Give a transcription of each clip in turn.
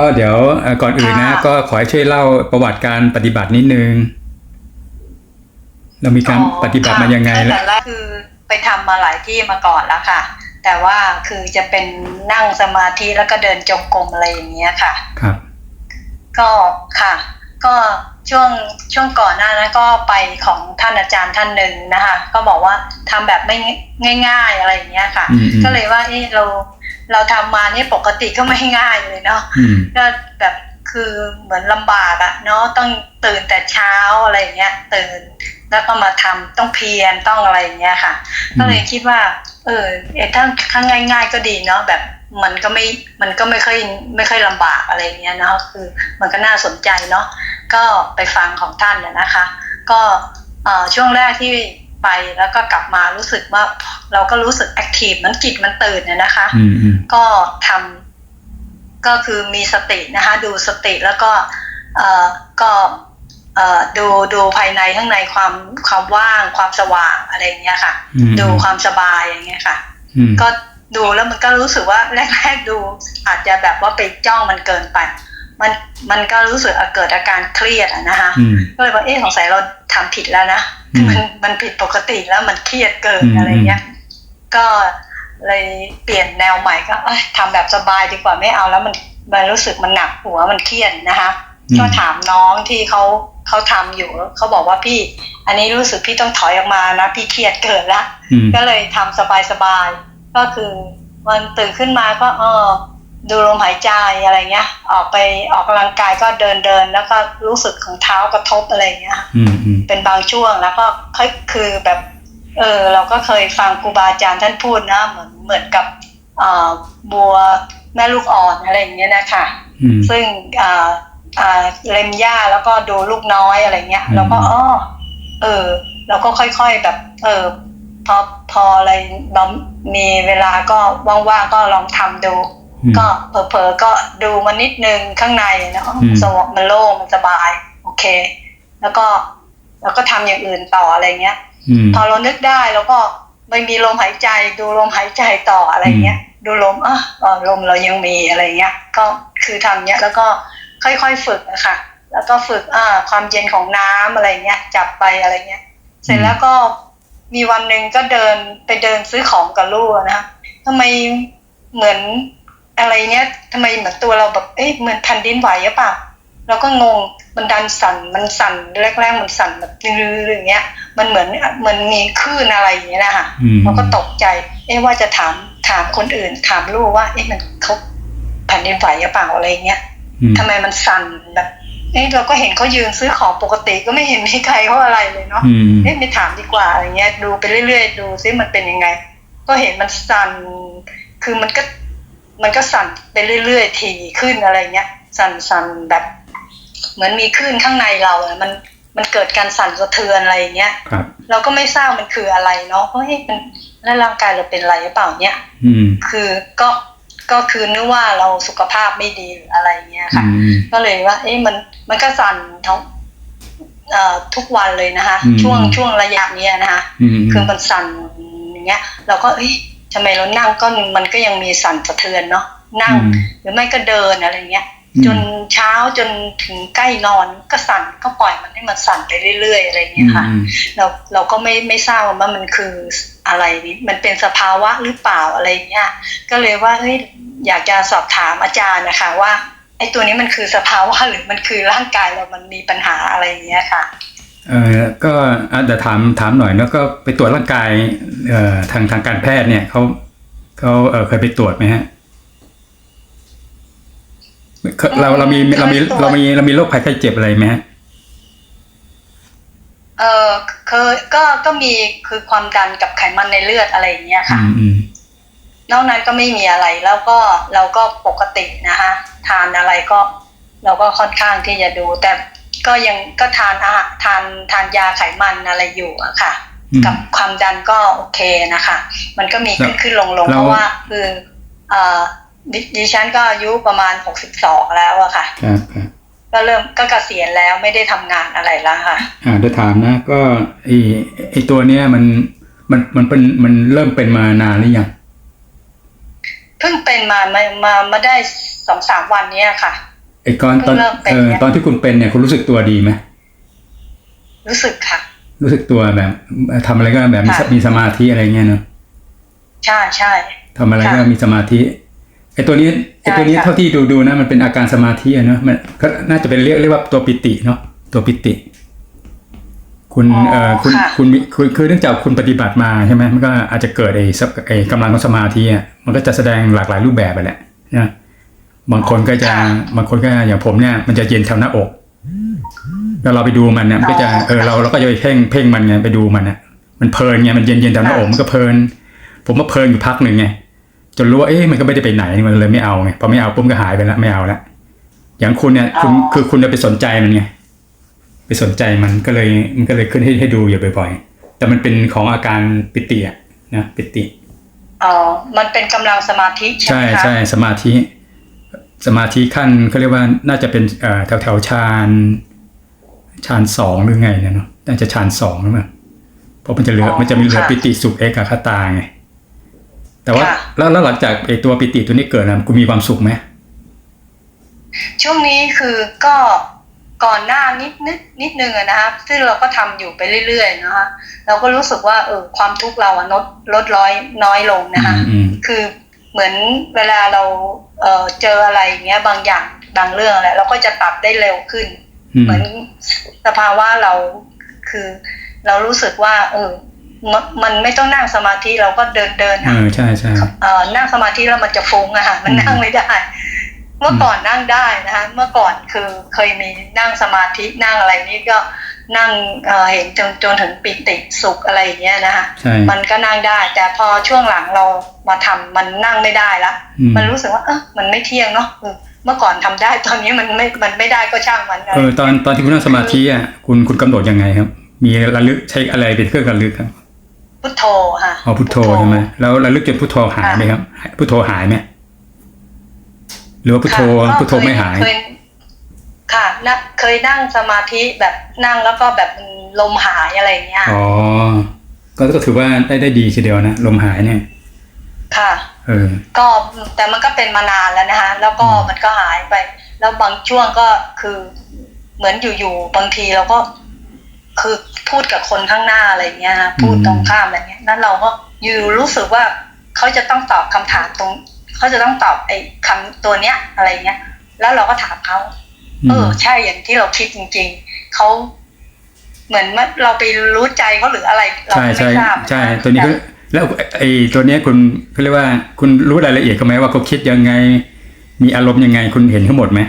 ก็เดี๋ยวเอ่อก่อนอื่นนะค่ะก็ขอให้ช่วยเล่าประวัติการปฏิบัตินิดนึง เรามีการอ๋อปฏิบัติมายังไงค่ะแล้วแต่แรกคือไปทำมาหลายที่มาก่อนแล้วค่ะ แต่ว่าคือจะเป็นนั่งสมาธิแล้วก็เดินจงกรมอะไรอย่างเงี้ยค่ะ ครับ ก็ค่ะ ก็ช่วงช่วงก่อนหน้านั้นก็ไปของท่านอาจารย์ท่านหนึ่งนะคะ ก็บอกว่าทำแบบไม่ง่าย ๆอะไรอย่างเงี้ยค่ะอืมอืมก็เลยว่าเอะเรา เราทำมาเนี่ยปกติก็ไม่ง่ายเลยเนาะอืมก็แบบคือเหมือนลำบากอะเนาะต้องตื่นแต่เช้าอะไรอย่างเงี้ยตื่นแล้วก็มาทำต้องเพียรต้องอะไรอย่างเงี้ยค่ะ ก็เลยคิดว่า เออเอะถ้าถ้าง่าย ๆ ก็ดีเนาะแบบมันก็ไม่มันก็ไม่ค่อยไม่ค่อยลำบากอะไรอย่างเงี้ยเนาะคือมันก็น่าสนใจเนาะก็ไปฟังของท่านน่ะนะคะ ก็เอ่อช่วงแรกที่ ไปแล้วก็กลับมารู้สึกว่าเราก็รู้สึกแอคทีฟมันจิตมันตื่นเนี่ยนะคะอืมอืมก็ทำก็คือมีสตินะคะ ดูสติแล้วก็เอ่อก็เอ่อดูดูภายในข้างในความความว่างความสว่างอะไรอย่างเงี้ยค่ะอืมดูความสบายอย่างเงี้ยค่ะอืมก็ดูแล้วมันก็รู้สึกว่าแรกๆดู อาจจะแบบว่าไปจ้องมันเกินไป มันมันก็รู้สึกเกิดอาการเครียดอะนะคะอืมก็เลยว่าเอ๊ะสงสัยเราทำผิดแล้วนะอืมมันมันผิดปกติแล้วมันเครียดเกินอืมอะไรเงี้ย ก็เลยเปลี่ยนแนวใหม่ก็เอ้ยทำแบบสบายดีกว่าไม่เอาแล้วมันมันรู้สึกมันหนักหัวมันเครียดนะคะอืมก็ถามน้องที่เขาเขาทำอยู่เขาบอกว่าพี่ อันนี้รู้สึกพี่ต้องถอยออกมานะพี่เครียดเกินละอืมก็เลยทำสบายๆก็คือมันตื่นขึ้นมาก็เออ ดูลมหายใจอะไรเงี้ย ออกไปออกกำลังกายก็เดินเดินๆแล้วก็รู้สึกของเท้ากระทบอะไรเงี้ยอืมอืมเป็นบางช่วงแล้วก็ค่อยคือแบบ เออ เราก็เคยฟังครูบาอาจารย์ท่านพูดนะเหมือนเหมือนกับอ่าบัวแม่ลูกอ่อนอะไรอย่างเงี้ยนะคะอืมซึ่งอ่าอ่าเล็มหญ้าแล้วก็ดูลูกน้อยอะไรเงี้ยอืมแล้วก็อ๋อเออเราก็ค่อยๆแบบ เออพอพออะไรเรามีเวลาก็ว่างๆก็ลองทำดูอืม ก็เผลอๆก็ดูมันนิดนึงข้างในนะอ๋ออืมสงบมันโล่งมันสบาย โอเค แล้วก็แล้วก็ทำอย่างอื่นต่ออะไรเงี้ยอืมพอเรานึกได้แล้วก็ไม่มีลมหายใจ ดูลมหายใจต่ออะไรเงี้ย ดูลมอะเออลมเรายังมีอะไรเงี้ย ก็คือทำเนี้ยแล้วก็ค่อยๆฝึกอะค่ะแล้วก็ฝึกอ่าความเย็นของน้ำอะไรเงี้ย จับไปอะไรเงี้ย เสร็จแล้วก็มีวันหนึ่งก็เดินไปเดินซื้อของกับลูกอะนะคะทำไมเหมือน อะไรเนี้ยทำไมเหมือนตัวเราแบบเอ๊ะเหมือนแผ่นดินไหวหรือเปล่าเราก็งงมันดันสั่นมันสั่นแรกๆมันสั่นแบบรื้อๆอย่างเงี้ย มันเหมือนเหมือนมีคลื่นอะไรอย่างเงี้ยนะคะอืมเราก็ตกใจ เอ๊ะว่าจะถามถามคนอื่น ถามลูกว่า เอ๊ะมันเขาแผ่นดินไหวหรือเปล่าอะไรเงี้ยอืมทำไมมันสั่นแบบเอ๊ะเราก็เห็นเขายืนซื้อของปกติก็ไม่เห็นมีใครเขาอะไรเลยเนาะอืมเอ๊ะไม่ถามดีกว่าอะไรเงี้ย ดูไปเรื่อยๆ ดูซิมันเป็นยังไง ก็เห็นมันสั่นคือมันก็ มันก็สั่นไปเรื่อยๆทีขึ้นอะไรเงี้ย สั่นสั่นแบบ เหมือนมีคลื่นข้างในเราอะมันมันเกิดการสั่นสะเทือนอะไรอย่างเงี้ยครับเราก็ไม่ทราบมันคืออะไรเนาะเฮ้ยมันแล้วร่างกายเราเป็นอะไรหรือเปล่าเนี่ยอืมคือก็ก็คือนึกว่าเราสุขภาพไม่ดีหรืออะไรเงี้ยค่ะอืมก็เลยว่า เอ๊ะมันมันก็สั่นทั้งเอ่อทุกวันเลยนะคะอืมช่วงช่วงระยะเนี้ยนะคะอืมคือมันสั่นอย่างเงี้ย เราก็เอ้ย ทำไมเรานั่งก็มันก็ยังมีสั่นสะเทือนเนาะนั่งอืมหรือไม่ก็เดินอะไรเงี้ยอืมจนเช้าจนถึงใกล้นอนก็สั่นก็ปล่อยมันให้มันสั่นไปเรื่อยๆอะไรเงี้ยค่ะอืมเราเราก็ไม่ไม่ทราบว่ามันคืออะไรนี่มันเป็นสภาวะหรือเปล่าอะไรเงี้ยก็เลยว่าเฮ้ยอยากจะสอบถามอาจารย์นะคะว่าไอ้ตัวนี้มันคือสภาวะหรือมันคือร่างกายเรามันมีปัญหาอะไรอย่างเงี้ยค่ะ เออก็อาจจะถามถามหน่อยแล้วก็ไปตรวจร่างกายเอ่อทางทางการแพทย์เนี่ยเขาเขาเออเคยไปตรวจไหมฮะเคเราเรามีเรามีเคยตรวจเรามีเรามีโรคภัยไข้เจ็บอะไรไหมฮะเออเคยก็ก็มีคือความดันกับไขมันในเลือดอะไรอย่างเงี้ยอืค่ะมอืมนอกนั้นก็ไม่มีอะไรแล้วก็เราก็ปกตินะคะทานอะไรก็ เราก็ค่อนข้างที่จะดูแต่ ก็ยังก็ทานอาหารทานทานยาไขมันอะไรอยู่อะค่ะอืมกับความดันก็โอเคนะคะ มันก็มีขึ้นขึ้นลงลงแล้วเพราะว่าคือเอ่อดิดิฉันก็อายุประมาณหกสิบสองแล้วอะค่ะครับครับก็เริ่มก็เกษียณแล้วไม่ได้ทำงานอะไรแล้วค่ะ อ่าเดี๋ยวถามนะ ก็ไอไอตัวเนี้ยมันมันมันเป็นมันเริ่มเป็นมานานหรือยังเพิ่งเป็นมามามามาได้สองสามวันเนี้ยค่ะ ไอ้ก่อนตอนเพิ่งเริ่มเป็นเออเนี่ย ตอนที่คุณเป็นเนี่ยคุณรู้สึกตัวดีไหมรู้สึกค่ะ รู้สึกตัวแบบเอ่อทำอะไรก็แบบมีสค่ะ มีสมาธิอะไรเงี้ยเนอะใช่ใช่ ทำอะไรก็ค่ะมีสมาธิไอ้ตัวนี้ไอ้ตัวนี้ใช่ค่ะ เท่าที่ดูดูนะมันเป็นอาการสมาธิอะเนอะมันก็น่าจะเป็นเรียกเรียกว่าตัวปิติเนาะตัวปิติ คุณเอ่อคุณคุณมีคุณคือเนื่องจากคุณปฏิบัติมาใช่ไหมมันก็อาจจะเกิดไอ้สักไอ้กำลังของสมาธิอะมันก็จะแสดงหลากหลายรูปแบบไปแหละนะ บางคนก็จะบางคนก็อย่างผมเนี่ยมันจะเย็นแถวหน้าอกแล้วเราไปดูมันเนี่ยมันก็จะเออเราเราก็จะไปเพ่งเพ่งมันไงไปดูมันอะมันเพลินไงมันเย็นเย็นแถวหน้าอกมันก็เพลิน ผมก็เพลินอยู่พักหนึ่งไงจนรู้ว่าเอ๊ะมันก็ไม่ได้ไปไหนมันเลยไม่เอาไงพอไม่เอาปุ๊บก็หายไปแล้วไม่เอาละอย่างคุณเนี่ยคุณคือคุณจะไปสนใจมันไงไปสนใจมันก็เลยมันก็เลยขึ้นให้ให้ดูอยู่บ่อยๆ แต่มันเป็นของอาการปิติอะนะปิติอ๋อมันเป็นกำลังสมาธิใช่ใช่ไหมคะใช่สมาธิ สมาธิขั้นเขาเรียกว่าน่าจะเป็นเอ่อแถวแถวๆฌานฌานสองหรือไงเนี่ยเนาะน่าจะฌานสองหรือเปล่าเพราะมันจะเหลือมันจะมีเหลือปิติสุขเอกคตาไงแต่ว่าแล้วแล้วหลังจากไอตัวปิติตัวนี้เกิดนะคุณมีความสุขไหมช่วงนี้คือก็ก่อนหน้านิดนิดนิดนึงอะนะคะซึ่งเราก็ทำอยู่ไปเรื่อยๆนะคะเราก็รู้สึกว่าเออความทุกข์เราอะลดลดร้อยน้อยลงนะคะอืมคือ เหมือนเวลาเราเออเจออะไรอย่างเงี้ย บางอย่างบางเรื่องอะไรเราก็จะปรับได้เร็วขึ้นอืมเหมือนสภาวะเราคือ เรารู้สึกว่า เออมนมันไม่ต้องนั่งสมาธิเราก็เดินเดินเออใช่ใช่เออนั่งสมาธิแล้วมันจะฟุ้งอะค่ะมันอืมนั่งไม่ได้ เมื่อก่อนนั่งได้นะคะเมื่อก่อนคือเคยมีนั่งสมาธินั่งอะไรนี่ก็ นั่งเอ่อเห็นจนจนถึงปิติสุขอะไรอย่างเงี้ยนะคะใช่มันก็นั่งได้ แต่พอช่วงหลังเรามาทำมันนั่งไม่ได้ละอืมมันรู้สึกว่าเออมันไม่เที่ยงเนาะเออเมื่อก่อนทำได้ตอนนี้มันไม่มันไม่ได้ก็ช่างมันอะไรเออตอนตอนที่คุณนั่งสมาธิอะคุณคุณกำหนดยังไงครับ มีระลึกใช้อะไรเป็นเครื่องระลึกครับพุทโธค่ะอ๋อพุทโธใช่ไหมแล้วระลึกจนพุทโธหายไหมครับพุทโธหายไหมหรือว่าพุทโธค่ะก็พุทโธไม่หายเค ค่ะนะเคยนั่งสมาธิแบบนั่งแล้วก็แบบลมหายอะไรอย่างเงี้ย อ๋อ ก็ก็ถือว่าได้ได้ดีทีเดียวนะลมหายเนี่ย ค่ะเออก็แต่มันก็เป็นมานานแล้วนะคะแล้วก็อืมมันก็หายไป แล้วบางช่วงก็คือเหมือนอยู่ๆบางทีเราก็คือพูดกับคนข้างหน้าอะไรเงี้ยฮะพูดตรงข้ามอะไรเงี้ยนั้นเราก็อยู่รู้สึกว่าเขาจะต้องตอบคำถามตรงเขาจะต้องตอบไอ้คำตัวเนี้ยอะไรเงี้ย แล้วเราก็ถามเขา เออ ใช่อย่างที่เราคิดจริง ๆเขาเหมือนว่าเราไปรู้ใจเขาหรืออะไร เราใช่ก็ใช่ไม่ทราบใช่ะคะตัวนี้ก็แล้วไอ้ตัวเนี้ยคุณเขาเรียกว่า คุณรู้รายละเอียดกันไหมว่าเขาคิดยังไง มีอารมณ์ยังไงคุณเห็นทั้งหมดไหม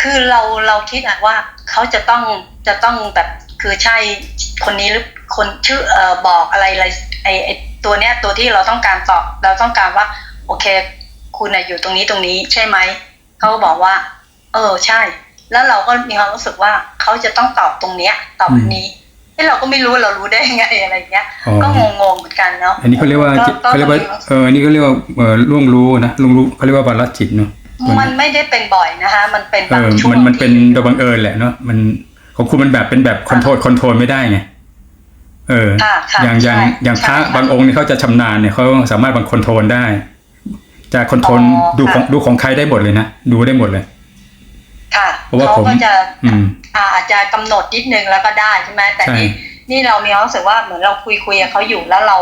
คือเราเราคิดอะว่าเขาจะต้องจะต้องแบบคือใช่คนนี้หรือคนชื่อเอ่อบอกอะไรอะไรไอไอตัวเนี้ยตัวที่เราต้องการตอบเราต้องการว่า โอเค คุณอะอยู่ตรงนี้ตรงนี้ใช่ไหม เขาก็บอกว่า เออใช่ แล้วเราก็มีความรู้สึกว่าเขาจะต้องตอบตรงเนี้ย ตอบอันนี้ที่เราก็ไม่รู้เรารู้ได้ยังไงอะไรเงี้ยอ๋อก็งงๆเหมือนกันเนาะอันนี้เขาเรียกว่าก็เขาเรียกว่าก็เอออันนี้เขาเรียกว่าเออล่วงรู้นะล่วงรู้เขาเรียกว่าบาลจิตเนาะมันไม่ได้เป็นบ่อยนะคะ มันเป็นเอบางอช่วงมันมันเป็นที่โดยบังเอิญแหละเนาะมันของคุณมันแบบเป็นแบบคอนโทรลคอนโทรลไม่ได้ไงเออค่ะค่ะอย่างอย่างใช่อย่างพระใช่ค่ะบางองค์เนี่ยเขาจะชำนาญเนี่ยเขาสามารถบังคอนโทรลได้ จะคอนโทรลอ๋อดูของค่ะ ดูของใครได้หมดเลยนะ ดูได้หมดเลย ค่ะเพราะว่าเขาผม ก็จะอืม อ่าอาจจะกำหนดนิดนึงแล้วก็ได้ใช่ไหมแต่ใช่ นี่นี่เรามีความรู้สึกว่าเหมือนเราคุยคุยกับเขาอยู่แล้วเรา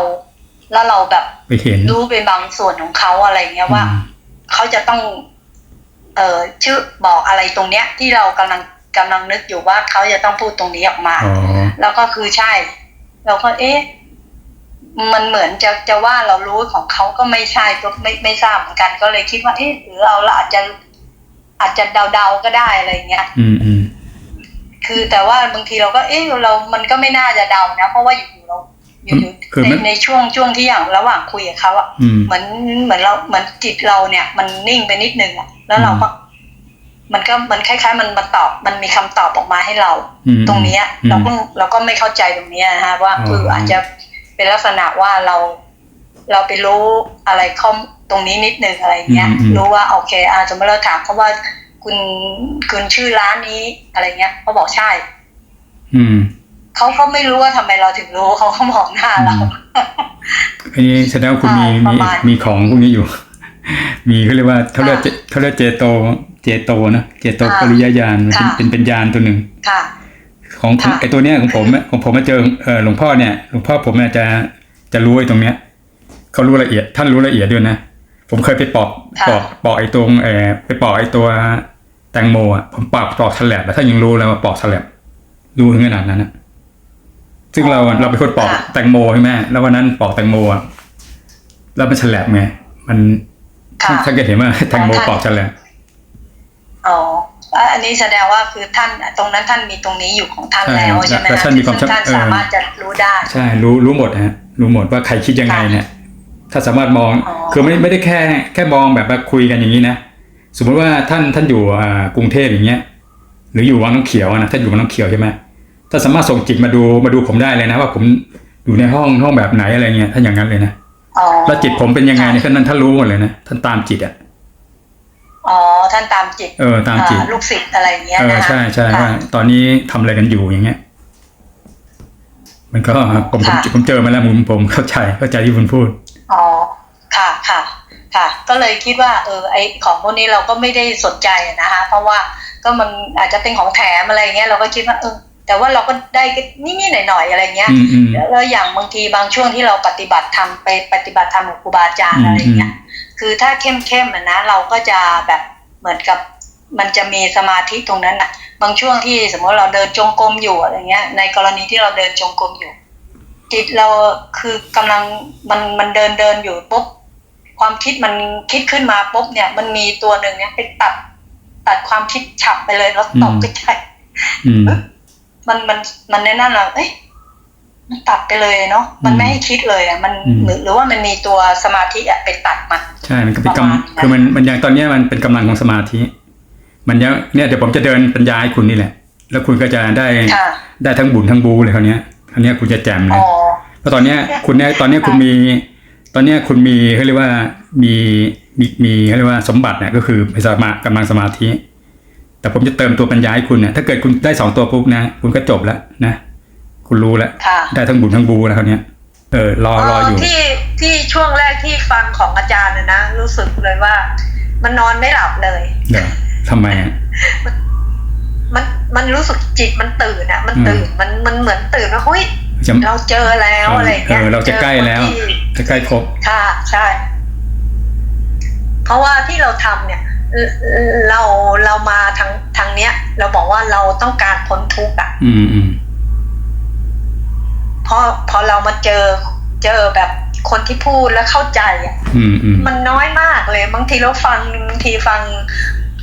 แล้วเราแบบไปเห็นรู้เป็นบางส่วนของเขาอะไรเงี้ยว่า อืม เขาจะต้อง เอ่อชื่อบอกอะไรตรงเนี้ย ที่เรากำลังกำลังนึกอยู่ว่าเขาจะต้องพูดตรงนี้ออกมา อ๋อ แล้วก็คือใช่ เราก็เอ๊ะ มันเหมือนจะจะว่าเรารู้ของเขาก็ไม่ใช่ก็ไม่ไม่ทราบเหมือนกัน ก็เลยคิดว่าเอ๊ะหรือเราเราอาจจะอาจจะเดาๆก็ได้อะไรเงี้ย อืมอืมคือแต่ว่าบางทีเราก็เอ๊ะเรา มันก็ไม่น่าจะเดานะ เพราะว่าอยู่ๆเราอยู่คือๆในมันในช่วงช่วงที่อย่างระหว่างคุยกับเขาอะอืมเหมือนเหมือนเราเหมือนจิตเราเนี่ย มันนิ่งไปนิดนึงอะแล้วเราก็มันก็มันคล้ายๆ มันมาตอบมันมีคำตอบออกมาให้เราอืมตรงเนี้ยอืมเราก็เราก็ไม่เข้าใจตรงเนี้ยนะฮะว่าอ๋อคืออาจจะ เป็นลักษณะว่าเราเราไปรู้อะไรข้อมตรงนี้นิดนึงอะไรเงี้ย รู้ว่าโอเคอาสมมติเราถามเขาว่าคุณคุณชื่อร้านนี้อะไรเงี้ยเขาบอกใช่ อืมเขาก็ไม่รู้ว่าทำไมเราถึงรู้เขาก็มองหน้าเราอันนี้แสดงว่าคุณมีอ่าปมีระมาณมีของพวกนี้อยู่ มีเขาเรียกว่าเขาเรียกเจเขาเรียกเจโต เจโตนะเจโตปริยญาณมันเป็นค่ะเป็นเป็นญาณตัวหนึ่งค่ะ ของค่ะไอตัวเนี้ยของผมอะของผมมาเจอเออหลวงพ่อเนี่ยหลวงพ่อผมเนี่ยจะจะรู้ไอ้ตรงเนี้ยเขารู้ละเอียดท่านรู้ละเอียดด้วยนะผมเคยไปปอกค่ะปอกปอกไอ้ตรงเออไปปอกไอ้ตัวแตงโมอะผมปอกปอกฉลับแล้วท่านยังรู้เลยว่าปอกฉลับรู้ถึงขนาดนั้นนะซึ่งเราเราเป็นคนปอกแตงโมใช่ไหมแล้ววันนั้นปอกแตงโมอะแล้วมันฉลับไงมันค่ะท่านก็เห็นว่าแตงโมปอกฉลับอ๋อ อันนี้แสดงว่าคือท่านตรงนั้นท่านมีตรงนี้อยู่ของท่านแล้วใช่ไหมแต่คะท่านมีความซึ่งท่านเออสามารถจะรู้ได้ ใช่รู้รู้หมดฮะรู้หมดว่าใครคิดยังไงเนี่ยถ้าสามารถมองอ๋อคือไม่ไม่ได้แค่แค่มองแบบว่าคุยกันอย่างนี้นะสมมติว่าท่านท่านอยู่อ่ากรุงเทพอย่างเงี้ยหรืออยู่วังน้ำเขียวอะนะท่านอยู่วังน้ำเขียวใช่ไหมถ้าสามารถส่งจิตมาดูมาดูผมได้เลยนะ ว่าผมอยู่ในห้องห้องแบบไหนอะไรเงี้ยท่านอย่างนั้นเลยนะอ๋อแล้วจิตผมเป็นยังไงเนี่ยท่านนั้นท่านรู้หมดเลยนะท่านตามจิตอะ อ๋อท่านตามจิตเออตามจิตอ่ลูกศิษย์อะไรอย่างเงี้ยเออนะคะใช่ใช่ค่ะว่าตอนนี้ทำอะไรกันอยู่อย่างเงี้ย มันก็ผมผมค่ะผมเจอมาแล้วผมผมเข้าใจเข้าใจที่คุณพูดอ๋อค่ะค่ะ ค่ะ ก็เลยคิดว่า เออไอของพวกนี้เราก็ไม่ได้สนใจอะนะคะ เพราะว่าก็มันอาจจะเป็นของแถมอะไรเงี้ยเราก็คิดว่าเออแต่ว่าเราก็ได้นิดๆหน่อยๆอะไรเงี้ยอืมอืมแล้วอย่างบางทีบางช่วงที่เราปฏิบัติธรรมไปปฏิบัติธรรมกับครูบาอาจารอืย์มอะไรเงี้ย คือถ้าเข้มๆอะนะเราก็จะแบบเหมือนกับมันจะมีสมาธิตรงนั้นอะบางช่วงที่สมมติเราเดินจงกรมอยู่อะไรเงี้ย ในกรณีที่เราเดินจงกรมอยู่ จิตเราคือกำลังมันมันเดินเดินอยู่ปุ๊บความคิดมันคิดขึ้นมาปุ๊บเนี่ย มันมีตัวหนึ่งเนี่ยไปตัดตัดความคิดฉับไปเลยแล้วตกกระจายอืมมันมันมันแน่นั่นเราเอ้ยมัน ตัดไปเลยเนาะมันไม่ให้คิดเลยอะมันอืมหรือหรือว่ามันมีตัวสมาธิอะไปตัดมันใช่มันก็เป็นประมาณกำคือมันมันยังตอนเนี้ยมันเป็นกำลังของสมาธิ มันยังเนี่ยเดี๋ยวผมจะเดินปัญญาให้คุณนี่แหละ แล้วคุณก็จะได้ค่ะได้ทั้งบุญทั้งบูเลยคราวเนี้ยคราวเนี้ยคุณจะแจ่มเลอ๋ยอเพราะตอนเนี้ยคุณเนี่ยตอนเนี้ยคุณมี ตอนเนี้ยคุณมีเขาเรียกว่ามีมีมีเขาเรียกว่าสมบัติเนี่ยก็คือสมากำลังสมาธิ แต่ผมจะเติมตัวปัญญาให้คุณเนี่ยถ้าเกิดคุณได้สองตัวปุ๊บนะ คุณก็จบแล้วนะ คุณรู้แล้วค่ะ ได้ทั้งบุญทั้งบูแล้วคราวเนี้ยเออรอรออยู่ ที่ที่ช่วงแรกที่ฟังของอาจารย์นะนะรู้สึกเลยว่า มันนอนไม่หลับเลย เดี๋ยวทำไมอะมันมันรู้สึกจิตมันตื่นอะมันตื่นมันมันเหมือนตื่นว่าเฮ้ยจะ เราเจอแล้วอะไรอย่างเงี้ยเออเราจะใกล้แล้วเจอคนที่ จะใกล้ครบ ค่ะใช่ เพราะว่าที่เราทำเนี่ยเอ่อเราเรามาทางทางเนี้ย เราบอกว่าเราต้องการพ้นทุกข์อะอืมอืม พอพอเรามาเจอเจอแบบคนที่พูดแล้วเข้าใจอะอืมอืมมันน้อยมากเลยบางทีเราฟังบางทีฟัง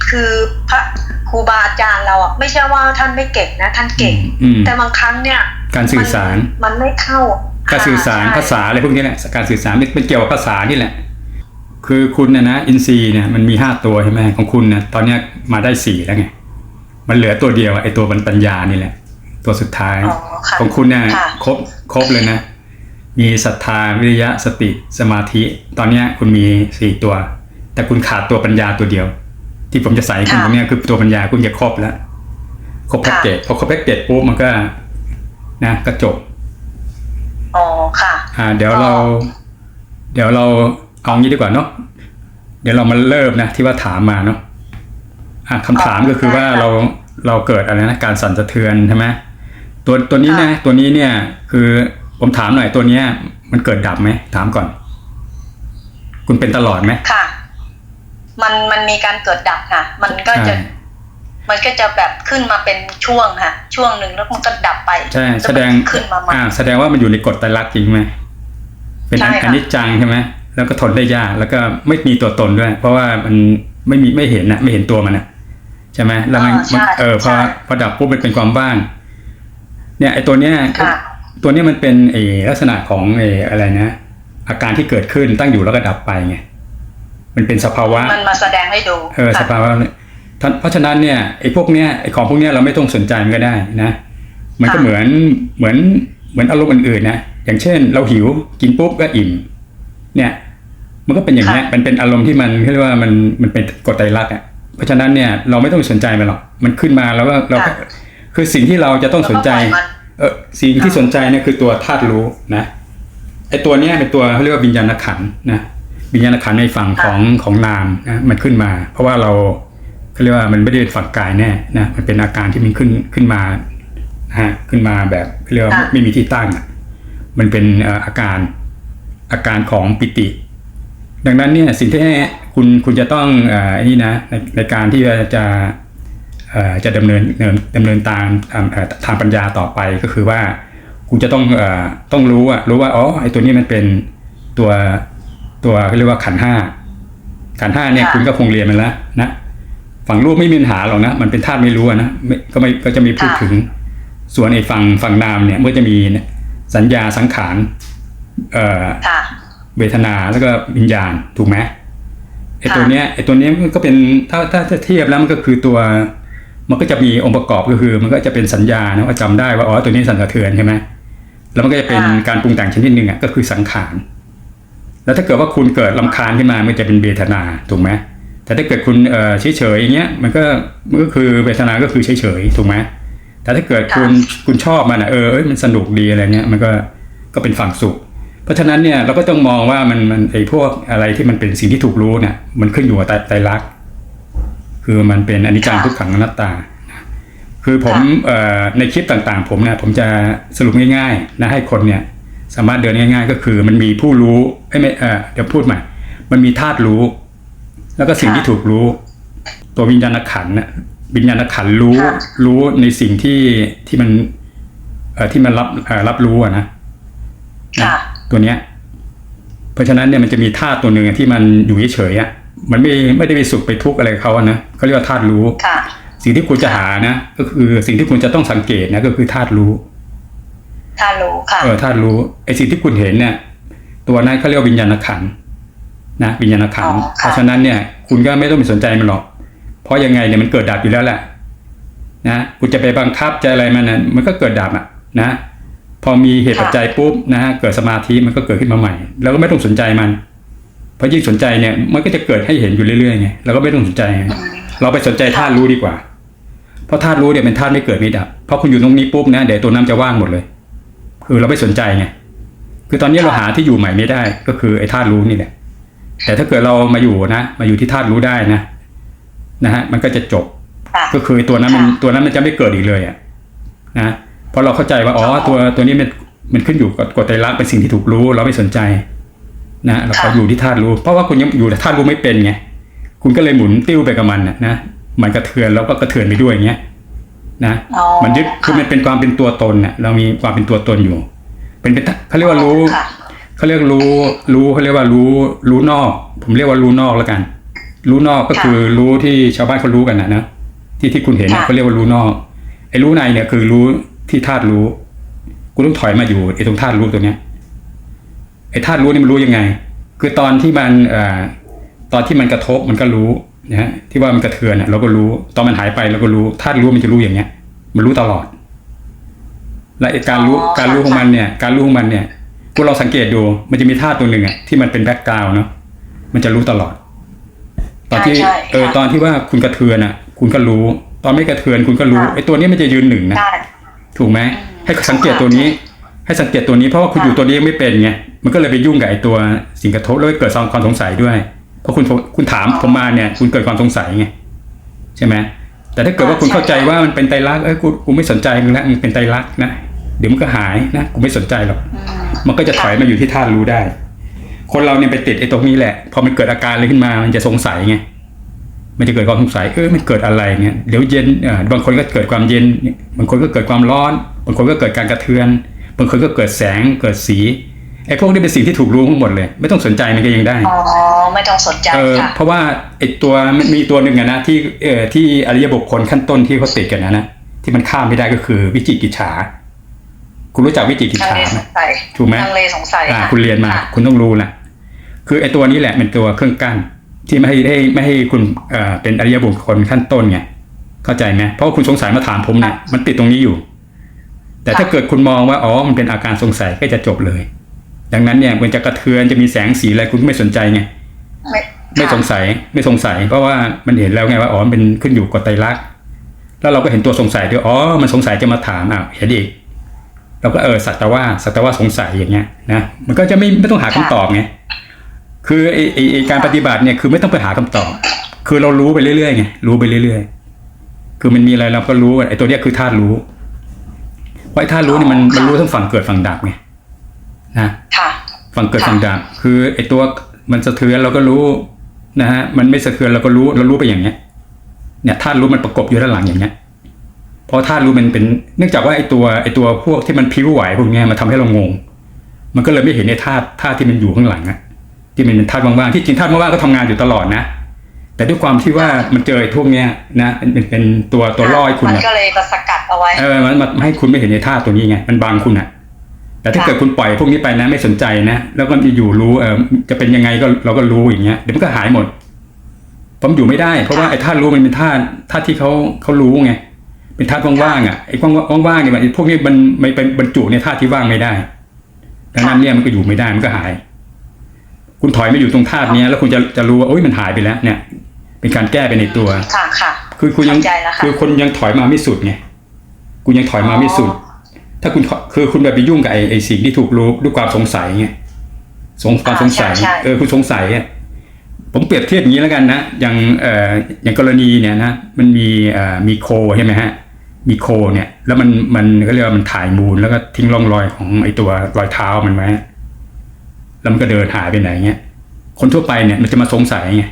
คือพระครูบาอาจารย์เราอะไม่ใช่ว่าท่านไม่เก่งนะ ท่านเก่งอืมแต่บางครั้งเนี่ย การสื่อสารมันมันไม่เข้า การสื่อสารใช่ภาษาอะไรพวกนี้แหละการสื่อสารเป็นเกี่ยวกับภาษานี่แหละ คือคุณนะนะอินซีย์เนี่ยมันมีห้าตัวใช่ไหมของคุณนะตอนเนี้ยมาได้สี่แล้วไงมันเหลือตัวเดียวไอ้ตัวปัญญานี่แหละ ตัวสุดท้ายอ๋อ ค่ะของคุณเนี่ยค่ะครบครบเลยนะ มีศรัทธาวิริยะสติสมาธิ ตอนเนี้ยคุณมีสี่ตัว แต่คุณขาดตัวปัญญาตัวเดียว ที่ผมจะใส่ให้คุณตรงเนี้ยคือตัวปัญญาคุณจะครบแล้วครบแพ็กเกจพอครบแพ็กเกจปุ๊บมันก็ นะก็จบอ๋อค่ะ อ่า เดี๋ยวเรา เดี๋ยวเราเอางี้ดีกว่าเนาะเดี๋ยวเรามาเริ่มนะ ที่ว่าถามมาเนาะอะคำถามก็คือว่าเราเราเกิดอะไรนะการสั่นสะเทือนใช่ไหม ตัวตัวนี้นะตัวนี้เนี่ย คือผมถามหน่อยตัวเนี้ย มันเกิดดับไหมถามก่อน คุณเป็นตลอดไหมค่ะ มันมันมีการเกิดดับค่ะ มันก็จะใช่มันก็จะแบบขึ้นมาเป็นช่วงค่ะ ช่วงหนึ่งแล้วมันก็ดับไปใช่ล้วแสดงมันขึ้นมาใหม่อ่าแสดงว่ามันอยู่ในกฎไตรลักษณ์จริงไหมเป็นใช่อันค่ะอนิจจังใช่ไหมแล้วก็ทนได้ยากแล้วก็ไม่มีตัวตนด้วย เพราะว่ามันไม่มีไม่เห็นนะไม่เห็นตัวมันนะใช่ไหมแล้วมันอ่าใช่มันเออพอใช่พอดับปุ๊บมันเป็นความว่าง เนี่ยไอตัวเนี้ยค่ะตัวเนี้ยมันเป็นไอลักษณะของไออะไรนะ อาการที่เกิดขึ้นตั้งอยู่แล้วก็ดับไปไงมันเป็นสภาวะมันมาแสดงให้ดูเออสค่ะภาวะเนี่ยท่านเพราะฉะนั้นเนี่ยไอ้พวกเนี้ยไอ้ของพวกเนี้ยเราไม่ต้องสนใจมันก็ได้นะมันก็ค่ะเหมือนเหมือนเหมือนอารมณ์อื่นๆนะอย่างเช่น เราหิวกินปุ๊บก็อิ่มเนี่ยมันก็เป็นอย่างเงี้ยมันเป็นอารมณ์ที่มันเรียกว่ามันมันเป็นกฎไตรลักษณ์อะเพราะฉะนั้นเนี่ยเราไม่ต้องสนใจมันหรอกมันขึ้นมาแล้วก็เราก็ คือสิ่งที่เราจะต้องสนใจแล้วก็ปล่อยมันเออสิ่งที่สนใจเนี่ยคือตัวธาตุรู้นะไอตัวเนี้ยเป็นตัวเขาเรียกว่าวิญญาณขันธ์นะวิญญาณขันธ์ในฝั่งของของนามนะมันขึ้นมา เพราะว่าเราเขาเรียกว่ามันไม่ได้เป็นฝั่งกายแน่นะมันเป็นอาการที่มันขึ้นขึ้นมานะฮะขึ้นมาแบบเขาเรียกว่าค่ะไม่มีที่ตั้งอะมันเป็นเอ่ออาการอาการของปิติ ดังนั้นเนี่ยสิ่งที่คุณคุณจะต้องเอ่อไอ้นี่นะในในการที่จะเอ่อ จะดำเนินเนินดำเนินตามตามเอ่อทางปัญญาต่อไปก็คือว่าคุณจะต้องเอ่อต้องรู้อะรู้ว่าอ๋อไอ้ตัวนี้มันเป็นตัวตัวเขาเรียกว่าขันธ์ห้าขันธ์ห้าเนี่ยค่ะคุณก็คงเรียนมันแล้วนะฝั่งรูปไม่มีปัญหาหรอกนะมันเป็นธาตุไม่รู้อะนะไม่ก็ไม่ก็จะมีพูดค่ะถึง ส่วนไอ้ฝั่งฝั่งนามเนี่ยมันก็จะมีสัญญาสังขารเอ่อค่ะเวทนาแล้วก็วิญญาณถูกไหมไอ้ค่ะตัวเนี้ยไอ้ตัวเนี้ยมันก็เป็นถ้าถ้าถ้าเทียบแล้วมันก็คือตัว มันก็จะมีองค์ประกอบก็คือ มันก็จะเป็นสัญญานะว่าจำได้ว่าอ๋อตัวนี้สั่นสะเทือนใช่ไหมแล้วมันก็จะเป็นการปรุงแต่งชนิดหนึ่งอะก็คือสังขารแล้วถ้าเกิดว่าคุณเกิดลำคาญขึ้นมามันจะเป็นเวทนาถูกไหมแต่ถ้าเกิดคุณเอ่อเฉยเฉยๆอย่างเงี้ยมันก็มันก็คือเวทนาก็คือเฉยเฉยๆถูกไหมแต่ถ้าเกิดคุณคุณชอบมันอะเออเอ้ยมันสนุกดีอะไรเงี้ยมันก็ก็เป็นฝั่งสุข เพราะฉะนั้นเนี่ยเราก็ต้องมองว่ามันมันไอ้พวกอะไรที่มันเป็นสิ่งที่ถูกรู้เนี่ยมันขึ้นอยู่กับไตไตรลักษณ์ คือมันเป็นอนิจจังค่ะทุกขังอนัตตานะคือผมเอ่อในคลิปต่างๆ ผมเนี่ยผมจะสรุปง่ายๆนะให้คนเนี่ยสามารถเดินง่าย ๆ ก็คือมันมีผู้รู้เอ้ยไม่เออเดี๋ยวพูดใหม่ มันมีธาตุรู้ แล้วก็สิ่งที่ถูกรู้ ตัววิญญาณขันธ์น่ะวิญญาณขันธ์รู้ค่ะรู้ในสิ่งที่ที่มันเอ่อที่มันรับเอ่อรับรู้อะนะค่ะตัวเนี้ย เพราะฉะนั้นเนี่ยมันจะมีธาตุตัวหนึ่งอะที่มันอยู่เฉยๆอะ มันไม่ไม่ได้ไปสุขไปทุกข์อะไรกับเขาอะนะเขาเรียกว่าธาตุรู้ค่ะสิ่งที่คุณจะหานะก็คือสิ่งที่คุณจะต้องสังเกตนะก็คือธาตุรู้ท่านรู้ค่ะเออธาตุรู้ไอ้สิ่งที่คุณเห็นเนี่ย ตัวนั้นเขาเรียกว่าวิญญาณขันธ์นะวิญญาณขันธ์อ๋อค่ะเพราะฉะนั้นเนี่ย คุณก็ไม่ต้องไปสนใจมันหรอก เพราะยังไงเนี่ยมันเกิดดับอยู่แล้วแหละนะคุณจะไปบังคับจะอะไรมันนะมันก็เกิดดับอะนะพอมีเหตุปัจจัยปุ๊บนะฮะเกิดสมาธิมันก็เกิดขึ้นมาใหม่ แล้วก็ไม่ต้องสนใจมัน เพราะยิ่งสนใจเนี่ยมันก็จะเกิดให้เห็นอยู่เรื่อยๆไงเราก็ไม่ต้องสนใจไงเราไปสนใจธาตุรู้ดีกว่า เพราะธาตุรู้เนี่ยเป็นธาตุไม่เกิดไม่ดับเพราะคุณอยู่ตรงนี้ปุ๊บนะเดี๋ยวตัวน้ำจะว่างหมดเลย คือเราไม่สนใจไงคือตอนนี้เราหาที่อยู่ใหม่ไม่ได้ ก็คือไอ้ธาตุรู้นี่แหละแต่ถ้าเกิดเรามาอยู่นะ มาอยู่ที่ธาตุรู้ได้นะนะฮะมันก็จะจบค่ะก็คือตัวนั้นมันค่ะตัวนั้นมันจะไม่เกิดอีกเลยอะนะเพราะเราเข้าใจว่าอ๋อตัวตัวนี้มันมันขึ้นอยู่กับกฎไตรลักษณ์เป็นสิ่งที่ถูกรู้ เราไม่สนใจ นะเราก็อยู่ที่ธาตุรู้เพราะว่าคุณยังอยู่ธาตุรู้ไม่เป็นไงคุณก็เลยหมุนติ้วไปกับมันน่ะนะมันกระเทือนแล้วก็กระเทือนไปด้วยอย่างเงี้ยนะอ๋อมันยึดคือมันเป็นความเป็นตัวตนน่ะเรามีความเป็นตัวตนอยู่ เป็นเป็นเขาเรียกว่ารู้ค่ะเขาเรียกรู้รู้เขาเรียกว่ารู้รู้นอก ผมเรียกว่ารู้นอกแล้วกัน รู้นอกก็ค่ะคือรู้ที่ชาวบ้านเขารู้กันนะนะที่ที่คุณเห็นเนี่ยค่ะเขาเรียกว่ารู้นอกไอ้รู้ในเนี่ยคือรู้ที่ธาตุรู้ คุณต้องถอยมาอยู่ไอ้ตรงธาตุรู้ตัวเนี้ย ไอ้ธาตุรู้นี่มันรู้ยังไง คือตอนที่มันเอ่อตอนที่มันกระทบมันก็รู้นะฮะที่ว่ามันกระเทือนน่ะเราก็รู้ ตอนมันหายไปเราก็รู้ธาตุรู้มันจะรู้อย่างเงี้ย มันรู้ตลอด และไอ้การรู้อ๋อการรู้ของมันเนี่ย การรู้ของมันเนี่ยคุณเราสังเกตดูมันจะมีธาตุตัวหนึ่งอะที่มันเป็นแบ็กกราวน์เนาะมันจะรู้ตลอด ตอนที่ใช่ใช่เออค่ะตอนที่ว่าคุณกระเทือนอะ คุณก็รู้ ตอนไม่กระเทือนคุณก็รู้ค่ะไอ้ตัวนี้มันจะยืนหนึ่งนะได้ถูกไหมให้สังเกตตัวนี้ ให้สังเกตตัวนี้เพราะว่าคุณค่ะอยู่ตัวนี้ยังไม่เป็นไง มันก็เลยไปยุ่งกับไอ้ตัวสิ่งกระทบแล้วก็เกิดความสงสัยด้วย เพราะคุณคุณถามผมมาเนี่ย คุณเกิดความสงสัยไงใช่ไหมแต่ถ้าเกิดว่าคุณเข้าใจว่ามันเป็นไตรลักษณ์เอ้ยกูกูไม่สนใจมึงแล้วมันเป็นไตรลักษณ์นะเดี๋ยวมันก็หายนะกูไม่สนใจหรอกอืมมันก็จะถอยมาอยู่ที่ธาตุรู้ได้ คนเราเนี่ยไปติดไอ้ตรงนี้แหละ พอมันเกิดอาการอะไรขึ้นมามันจะสงสัยไงมันจะเกิดความสงสัยเออมันเกิดอะไรเนี่ยเดี๋ยวเย็นอ่าบางคนก็เกิดความเย็นบางคนก็เกิดความร้อน บางคนก็เกิดการกระเทือน บางคนก็เกิดแสงเกิดสี ไอ้พวกนี้เป็นสิ่งที่ถูกรู้ทั้งหมดเลย ไม่ต้องสนใจมันก็ยังได้อ๋อไม่ต้องสนใจเออค่ะเพราะว่าไอ้ตัวมันมีตัวหนึ่งอะนะที่เอ่อที่อริยบุคคลขั้นต้นที่เขาติดกันนะนะที่มันข้ามไม่ได้ก็คือวิจิกิจฉาคุณรู้จักวิจิกิจลังฉาเลไหสมงสัยถูกไหมลังเลสงสัยอ่าค่ะคุณเรียนมาค่ะคุณต้องรู้แหละคือไอ้ตัวนี้แหละเป็นตัวเครื่องกั้นที่ไม่ให้ให้ไม่ให้คุณเอ่อเป็นอริยบุคคลขั้นต้นไงเข้าใจไหมเพราะว่าคุณสงสัยมาถามผมเนี่ยมันติดตรงนี้อยู่ แต่ถ้าเกิดคุณมองว่าอ๋อมันเป็นอาการสงสัยก็จะจบเลย ดังนั้นเนี่ยมันจะกระเทือนจะมีแสงสีอะไรคุณก็ไม่สนใจไงไม่ไม่สงสัยไม่สงสัย เพราะว่ามันเห็นแล้วไงว่าอ๋อมันเป็นขึ้นอยู่กับไตรลักษณ์แล้วเราก็เห็นตัวสงสัยด้วยอ๋อมันสงสัยจะมาถามอะเห็นอีกเราก็เออสัตว์ว่าสัตว์ว่าสงสัยอย่างเงี้ยนะมันก็จะไม่ไม่ต้องหาคำตอบไงคือไอ้ไอ้ไอ้การปฏิบัติเนี่ยคือไม่ต้องไปหาคำตอบ คือเรารู้ไปเรื่อยๆไงรู้ไปเรื่อยๆ คือมันมีอะไรเราก็รู้ไอ้ตัวเนี้ยคือธาตุรู้เพราะไอ้ธาตุรู้เนี่ยมันอ๋อค่ะมันรู้ทั้งฝั่งเกิดฝั่งดับไง นะค่ะฝั่งเกิดค่ะฝั่งดับคือไอ้ตัวมันสะเทือนเราก็รู้นะฮะมันไม่สะเทือนเราก็รู้เรารู้ไปอย่างเงี้ย เนี่ยธาตุรู้มันประกบอยู่ด้านหลังอย่างเงี้ยเพราะธาตุรู้มันเป็นเนื่องจากว่าไอ้ตัวไอ้ตัวพวกที่มันพลิ้วไหวพวกเนี้ยมันทำให้เรางง มันก็เลยไม่เห็นในธาตุธาตุที่มันอยู่ข้างหลังอะที่มันเป็นธาตุว่างๆที่จริงธาตุว่างๆก็ทำงานอยู่ตลอดนะแต่ด้วยความที่ว่ามันเจอไอ้พวกเนี้ยนะเป็นเป็นเป็นตัวตัวล่อให้คุณมันอะก็เลยมาสกัดเอาไว้เออมันมันให้คุณไม่เห็นในธาตุตัวนี้ไงมันบังคุณอะ แต่ถ้าค่ะเกิดคุณปล่อยพวกนี้ไปนะไม่สนใจนะ แล้วก็อยู่รู้เออจะเป็นยังไงก็เราก็รู้อย่างเงี้ยเดี๋ยวมันก็หายหมด ผมอยู่ไม่ได้ เพราะว่าไอ้ธาตุรู้มันเป็นธาตุธาตุที่เขาเขารู้ไงเป็นธาตุว่างๆอะไอ้ว่างๆเนี่ยมันไอ้พวกนี้มันไม่เป็นบรรจุในธาตุที่ว่างไม่ได้ดังนั้นเนี่ยมันก็อยู่ไม่ได้มันก็หาย คุณถอยมาอยู่ตรงธาตุเนี้ย แล้วคุณจะจะรู้ว่าโอ้ยมันหายไปแล้ว เนี่ย เป็นการแก้ไปในตัวค่ะค่ะคือคุณยังเข้าใจแล้วค่ะคือคนยังถอยมาไม่สุดไงคุณยังถอยมาไม่สุด ถ้าคุณถอยคือคุณแบบไปยุ่งกับไอ้ไอ้สิ่งที่ถูกรู้ด้วยความสงสัยไงสงความอ่าสงสัยใช่ใช่เออคุณสงสัยอะผมเปรียบเทียบอย่างนี้แล้วกันนะ อย่างเอ่ออย่างกรณีเนี่ยนะ มันมีเอ่อมีโคใช่ไหมฮะ มีโคเนี่ย แล้วมันมันก็เรียกว่ามันถ่ายมูลแล้วก็ทิ้งร่องรอยของไอ้ตัวรอยเท้ามันไว้แล้วมันก็เดินหายไปไหนเงี้ย คนทั่วไปเนี่ยมันจะมาสงสัยไง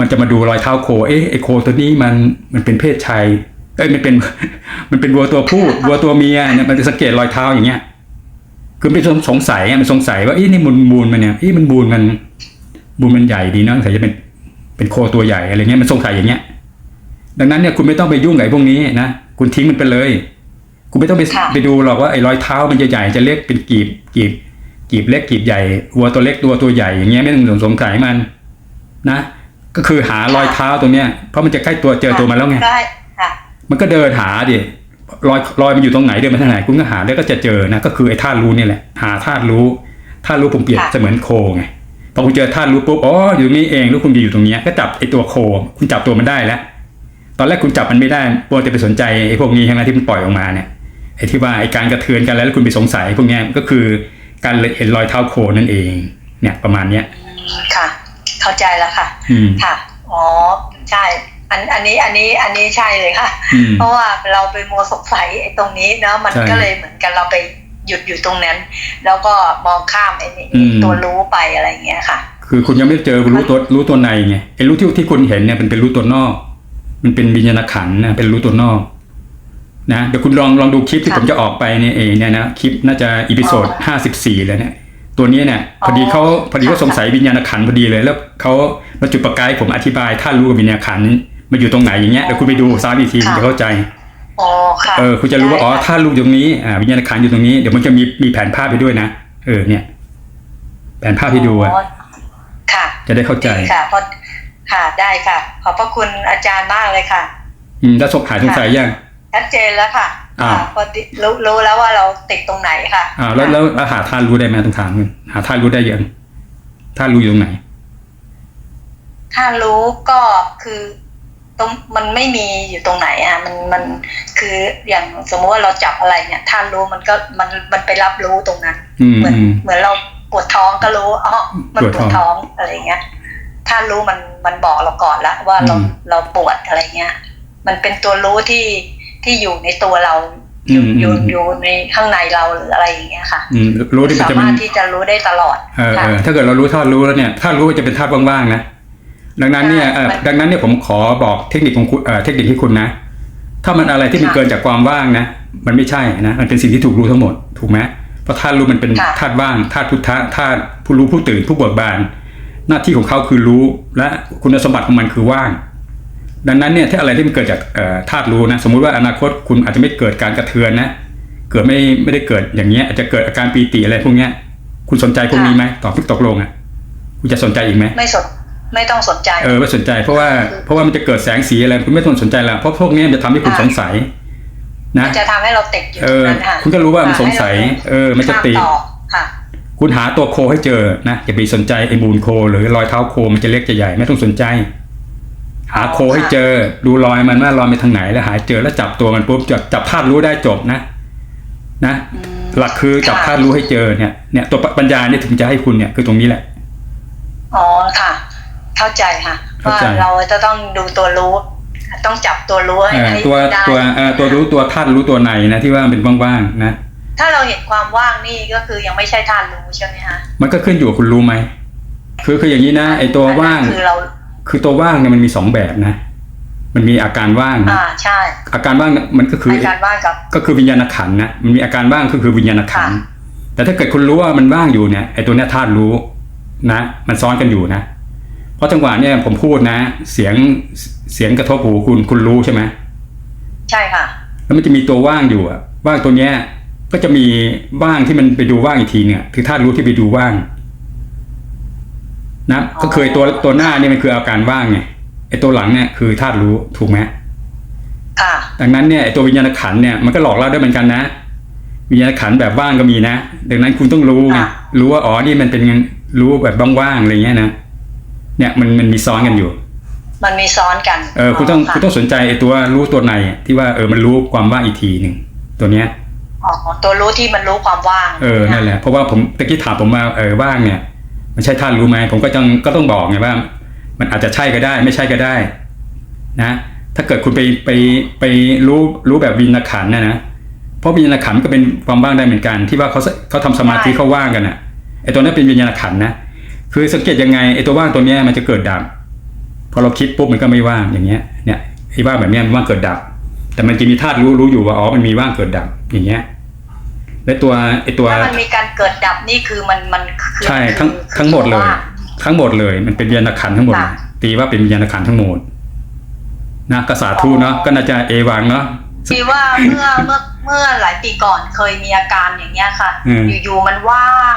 มันจะมาดูรอยเท้าโค เอ๊ะไอโคตัวนี้มันมันเป็นเพศชาย เอ้ยมันเป็น มันเป็นวัวตัวผู้วัวตัวเมียเนี่ยมันจะสังเกตรอยเท้าอย่างเงี้ย คือมันสงสัยอะมันสงสัยว่าเอ๊ะนี่มันมูลมันเนี่ยเอ๊ะมันมูลมันมูลมันใหญ่ดีเนอะแต่จะเป็นเป็นโคตัวใหญ่อะไรเงี้ยมันสงสัยอย่างเงี้ย ดังนั้นเนี่ยคุณไม่ต้องไปยุ่งกับไอ้พวกนี้นะคุณทิ้งมันไปเลย คุณไม่ต้องไปค่ะไปดูหรอกว่าไอ้รอยเท้ามันจะใหญ่จะเล็กเป็นกีบกีบกีบเล็กกีบใหญ่วัวตัวเล็กตัวตัวใหญ่อย่างเงี้ยไม่ต้องสงสัยมัน นะ ก็คือหารอยเท้าตรงเนี้ยเพราะมันจะใกล้ตัวเจอตัวมันแล้วไงได้ค่ะ มันก็เดินหาดิรอยรอยมันอยู่ตรงไหนเดินไปทางไหนคุณก็หาแล้วก็จะเจอนะก็คือไอ้ธาตุรู้นี่แหละ หาธาตุรู้ธาตุรู้ผมเปรียบค่ะเสมือนโคไงพอคุณเจอธาตุรู้ปุ๊บอ๋ออยู่ตรงนี้เองแล้วคุณจะอยู่ตรงเนี้ยก็จับไอ้ตัวโค คุณจับตัวมันได้แล้ว ตอนแรกคุณจับมันไม่ได้ปวแต่ไปสนใจไอ้พวกนี้ใช่ไหมที่มันปล่อยออกมาเนี่ยไอ้ที่ว่าไอ้การกระเทือนกันแล้วแล้วคุณไปสงสัยพวกเนี้ยก็คือการเห็นรอยเท้าโคนั่นเอง เนี่ยประมาณเนี้ยค่ะ เข้าใจแล้วค่ะอืมค่ะอ๋อใช่ อันอันนี้อันนี้อันนี้ใช่เลยค่ะอืมเพราะว่าเราไปมัวสงสัยไอ้ตรงนี้เนอะมันใช่ก็เลยเหมือนกันเราไปหยุดอยู่ตรงนั้น แล้วก็มองข้ามไอ้นี่อืมตัวรู้ไปอะไรอย่างเงี้ยค่ะ คือคุณยังไม่เจอรู้ตัวรู้ตัวในไงไอ้รู้ที่ที่คุณเห็นเนี่ยเป็นเป็นรู้ตัวนอก มันเป็นวิญญาณขันธ์นะเป็นรู้ตัวนอกนะเดี๋ยวคุณลองลองดูคลิปที่ค่ะผมจะออกไปเนี่ยเองเนี่ยนะคลิปน่าจะอีพิโซดอ๋อห้าสิบสี่เลยเนี่ยตัวนี้เนี่ยพอดีอ๋อเขาพอดีเขาค่ะสงสัยวิญญาณขันธ์พอดีเลย แล้วเขามาจุดประกายให้ผมอธิบายถ้ารู้กับวิญญาณขันธ์ มาอยู่ตรงไหนอย่างเงี้ยเดี๋ยวคุณไปดูซ้ำอีกทีคุณจะเข้าใจอ๋อค่ะเออคุณจะรู้ว่าอ๋อได้ค่ะถ้ารู้อยู่ตรงนี้อ่าวิญญาณขันธ์อยู่ตรงนี้เดี๋ยวมันจะมีมีแผนภาพไปด้วยนะเออเนี่ย แผนภาพให้ดูอะค่ะจะได้เข้าใจดีค่ะเพราะค่ะได้ค่ะ ขอบพระคุณอาจารย์มากเลยค่ะ อืมแล้วสงหายสงสัยยัง ชัดเจนแล้วค่ะอ่า ค่ะพอดีรู้รู้แล้วว่าเราติดตรงไหนค่ะอ่าแล้วแล้วแล้วหาท่ารู้ได้ไหมต้องถามคุณหาท่ารู้ได้ยังท่ารู้อยู่ตรงไหน ถ้ารู้ก็คือ ตรงมันไม่มีอยู่ตรงไหนอะมันมันคืออย่างสมมติว่าเราจับอะไรเนี่ยถ้ารู้มันก็มันมันไปรับรู้ตรงนั้นอืมเหมือนอืมเหมือนเราปวดท้องก็รู้อ๋อมันปวดปท้วองดท้องอะไรเงี้ยถ้ารู้มันมันบอกเราก่อนแล้วว่าเราอืมเราปวดอะไรเงี้ย มันเป็นตัวรู้ที่ที่อยู่ในตัวเราอืมอยู่อืมอยู่ในข้างในเราหรืออะไรอย่างเงี้ยค่ะอืมรู้ที่มันสาจะเป็มานรถที่จะรู้ได้ตลอดเออเอค่ะอถ้าเกิดเรารู้ท่ารู้แล้วเนี่ยท่ารู้จะเป็นท่าว่างๆนะ ดังนั้นเนี่ยเออมันดังนั้นเนี่ยผมขอบอกเทคนิคของคุณเอ่อเทคนิคที่คุณนะ ถ้ามันอะไรที่มันค่ะเกินจากความว่างนะ มันไม่ใช่นะ มันเป็นสิ่งที่ถูกรู้ทั้งหมด ถูกไหมเพราะธาตุรู้มันเป็นค่ะ ธาตุว่างธาตุพุทธะธาตุผู้รู้ผู้ตื่นผู้เบิกบาน หน้าที่ของเขาคือรู้และคุณสมบัติของมันคือว่าง ดังนั้นเนี่ยถ้าอะไรที่มันเกิดจากเอ่อธาตุรู้นะ สมมุติว่าอนาคตคุณอาจจะไม่เกิดการกระเทือนนะ เกิดไม่ไม่ได้เกิดอย่างเงี้ยอาจจะเกิดอาการปีติอะไรพวกเนี้ย คุณสนใจพวกนี้ไหมตอบตกลงอะคุณจะสนใจอีกไหม ไม่สน ไม่ต้องสนใจ เออไม่สนใจ เพราะว่าเพราะว่ามันจะเกิดแสงสีอะไรคุณไม่ต้องสนใจแล้วเพราะพวกนี้มันจะทำให้คุณค่ะสงสัย นะมันจะทำให้เราติดอยู่เอตรงอนั้นค่ะคุณก็รู้ว่ามันสงสัยให้เราเออ มันจะติดข้ามต่อค่ะคุณหาตัวโคให้เจอนะอย่าไปสนใจไอ้มูลโค หรือรอยเท้าโคมันจะเล็กจะใหญ่ไม่ต้องสนใจ หาโคให้เจอ ดูรอยมันว่ารอยไปทางไหนแล้วหาเจอแล้วจับตัวมันปุ๊บจับจับธาตุรู้ได้จบนะ นะอืมหลักคือจับค่ะธาตุรู้ให้เจอเนี่ยเนี่ยตัวปัญญาเนี่ยถึงจะให้คุณเนี่ยคือตรงนี้แหละ เข้าใจค่ะเข้าว่าใจเราจะต้องดูตัวรู้ ต้องจับตัวรู้ให้เออให้ตัวได้ตัวเออตัวรู้ตัวธาตุรู้ตัวในนะที่ว่ามันเป็นว่างๆนะถ้าเราเห็นความว่างนี่ก็คือยังไม่ใช่ธาตุรู้ใช่ไหมคะมันก็ขึ้นอยู่กับคุณรู้ไหมคือคืออย่างนี้นะไอตัวว่างคือเราคือตัวว่างเนี่ยมันมีสองแบบนะ มันมีอาการว่างนะอ่าใช่ อาการว่างเนี่ยมันก็คืออาการว่างกับก็คือวิญญาณขันธ์นะมันมีอาการว่างก็คือวิญญาณขันธ์ค่ะแต่ถ้าเกิดคุณรู้ว่ามันว่างอยู่เนี่ยไอตัวเนี้ยธาตุรู้นะ มันซ้อนกันอยู่นะเพ ราะจังหวะเนี่ยผมพูดนะ เสียงเสียงกระทบหูคุณคุณรู้ใช่ไหมใช่ค่ะ แล้วมันจะมีตัวว่างอยู่อะว่างตัวเนี้ย ก็จะมีว่างที่มันไปดูว่างอีกทีเนี่ยคือธาตุรู้ที่ไปดูว่าง นะ ก็คือไอ้ตัวตัวหน้าเนี่ยมันคืออาการว่างไงไอตัวหลังเนี่ยคือธาตุรู้ถูกไหมค่ะดังนั้นเนี่ยไอตัววิญญาณขันธ์เนี่ยมันก็หลอกเราได้เหมือนกันนะวิญญาณขันธ์แบบว่างก็มีนะ ดังนั้นคุณต้องรู้ไงค่ะรู้ว่าอ๋อนี่มันเป็นรู้แบบว่างๆอะไรเงี้ยนะ เนี่ยมันมันมีซ้อนกันอยู่ มันมีซ้อนกันเออคุณต้องค่ะคุณต้องสนใจไอตัวรู้ตัวในอะที่ว่าเออมันรู้ความว่างอีกทีหนึ่งตัวเนี้ยอ๋อตัวรู้ที่มันรู้ความว่าง เออนั่นแหละเพราะว่าผมตะกี้ถามผมมาเออว่างเนี่ย มันใช่ท่านรู้ไหมผมก็ต้องก็ต้องบอกไงว่า มันอาจจะใช่ก็ได้ ไม่ใช่ก็ได้ นะ ถ้าเกิดคุณไปไปไปรู้รู้แบบวิญญาณขันธ์นะนะเพราะวิญญาณขันธ์ก็เป็นความว่างได้เหมือนกันที่ว่าเขาเขาทำสมาธิเขาว่างกันอะไอตัวนั้นเป็นวิญญาณขันธ์นะ คือสังเกตยังไงไอตัวว่างตัวเนี้ยมันจะเกิดดับพอเราคิดปุ๊บมันก็ไม่ว่างอย่างเงี้ยเนี่ยไอว่างแบบเนี้ยมันว่างเกิดดับ แต่มันจะมีธาตุรู้รู้อยู่ว่าอ๋อมันมีว่างเกิดดับอย่างเงี้ยและตัวไอตัวถ้ามันมีการเกิดดับนี่คือมันมันคือใช่ทั้งคือทั้งหมดเลยว่าทั้งหมดเลย มันเป็นวิญญาณขันธ์ทั้งหมดเลยค่ะตีว่าเป็นวิญญาณขันธ์ทั้งหมดนะกษาทูเนาะก็น่าจะเอวังเนาะทีว่าเมื่อเมื่อเมื่อหลายปีก่อนเคยมีอาการอย่างเงี้ยค่ะอืมอยู่ๆมันว่าง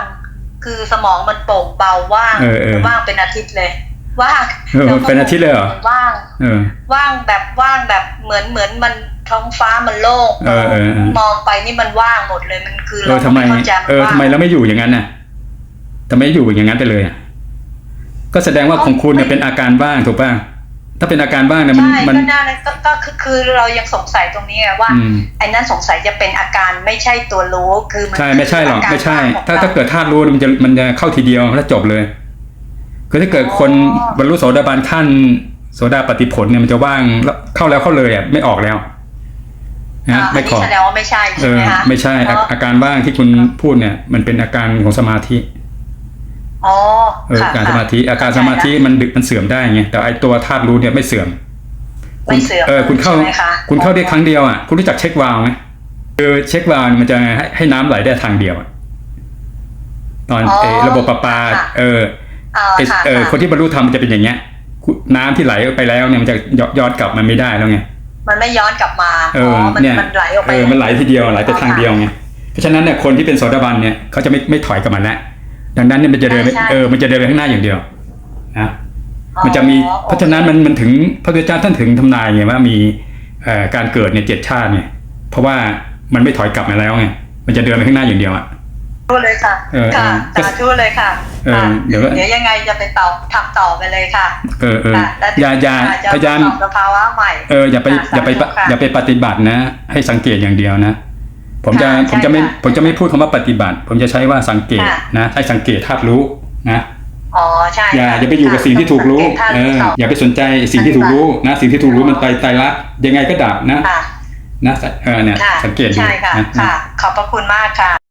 คือสมองมันโปร่งเบาว่างเออเออ ว่างเป็นอาทิตย์เลย ว่างเออแล้วก็เป็นอาทิตย์เลยเหรอว่าง เออ ว่างแบบว่างแบบเหมือนเหมือนมันท้องฟ้ามันโล่งเออเออเออ มองไปนี่มันว่างหมดเลยมันคือเอเราอทำไมเข้าใจเออว่าทำไมเราไม่อยู่อย่างนั้นน่ะทำไมอยู่อย่างนั้นไปเลยอะก็แสดงว่าของคุณเนี่ยเป็นอาการบ้างถูกป่ะ ถ้าเป็นอาการบ้างเนี่ยมันใช่มัน ก็น่าก็ก็คือคือเรายังสงสัยตรงนี้ไงว่าอืม ไอ้นั่นสงสัยจะเป็นอาการไม่ใช่ตัวรู้คือมันใช่ไม่ใช่หรอกาาไม่ใช่ของถ้าเรถ้าเกิดธาตุรู้มันจะมันจะเข้าทีเดียวแล้วจบเลยคือถ้าเกิดคนอ๋อบรรลุโสดาบันขั้นโสดาปฏิผลเนี่ยมันจะว่างแล้วเข้าแล้วเข้าเลยอะไม่ออกแล้วนะอ่าอัไม่นขนี้อแสดงว่าไม่ใช่เอใช่ไหอมคะไม่ใช่อาอ๋ออาการว่างที่คุณพูดเนี่ย มันเป็นอาการของสมาธิ อ๋อเออค่ะการสมาธิค่ะอาการสมาธิมันดึกมันเสื่อมได้ไงแต่ไอตัวธาตุรู้เนี่ยไม่เสื่อมไม่เสื่อมเออคุณเข้า ใช่ไหมคะคุณเข้าได้ครั้งเดียวอะคุณรู้จักเช็ควาล์วไหมคือเช็ควาล์วเนี่ยมันจะให้ให้น้ำไหลได้ทางเดียวอะตอนอ๋อเออระบบประปาค่ะเอออ่าไอ้ค่ะเออค่ะคนที่บรรลุธรรมมันจะเป็นอย่างเงี้ยคุณน้ำที่ไหลไปแล้วเนี่ยมันจะย้อนย้อนกลับมาไม่ได้แล้วไง มันไม่ย้อนกลับมาเออมันเนี่ยมันไหลออกไปเออมันไหลทีเดียวไหลไปทางเดียวไงเพราะฉะนั้นเนี่ยคนที่เป็นโสดาบันเนี่ยเขาจะไม่ไม่ถอยกลับมาแล้ว ดังนั้นเนี่ยมันจะเดินไปใช่ใช่ เออมันจะเดินไปข้างหน้าอย่างเดียวนะอ๋อมันจะมีโอคเพราะฉะนั้นมันมันถึงพระพุทธเจ้าท่านถึงทำนายไงว่ามีเอ่อการเกิดในยเจ็ดชาติเนี่ยเพราะว่ามันไม่ถอยกลับมาแล้วไงมันจะเดินไปข้างหน้าอย่างเดียวอะพูดเลยค่ะเออค่ะเออสาธุเลยค่ะเออค่ะเดี๋ยวเดี๋ยวยังไงจะไปต่อทำต่อไปเลยค่ะเออเออค่ะแล้วอย่าอย่าจะพยายามปรับสภาวะใหม่ เอออย่าไปค่ะอย่าไปสาธุค่ะ อย่าไปปฏิบัตินะ ให้สังเกตอย่างเดียวนะ ผมจะค่ะผมจะไม่ใช่ค่ะผมจะไม่พูดคำว่าปฏิบัติ ผมจะใช้ว่าสังเกตค่ะ นะให้สังเกตธาตุรู้นะอ๋อใช่อย่าค่ะอย่าไปอยู่กับสิ่งที่ถูกรู้สังเตท่าเออต่อ อย่าไปสนใจสิ่งที่ถูกรู้นะสิ่งที่ถูกรู้มันไตรไตรลักษณ์ยังไงก็ดับนะค่ะ นะเออเนี่ยค่ะ สังเกตดูใช่ค่ะ นะ ค่ะ ขอบพระคุณมากค่ะ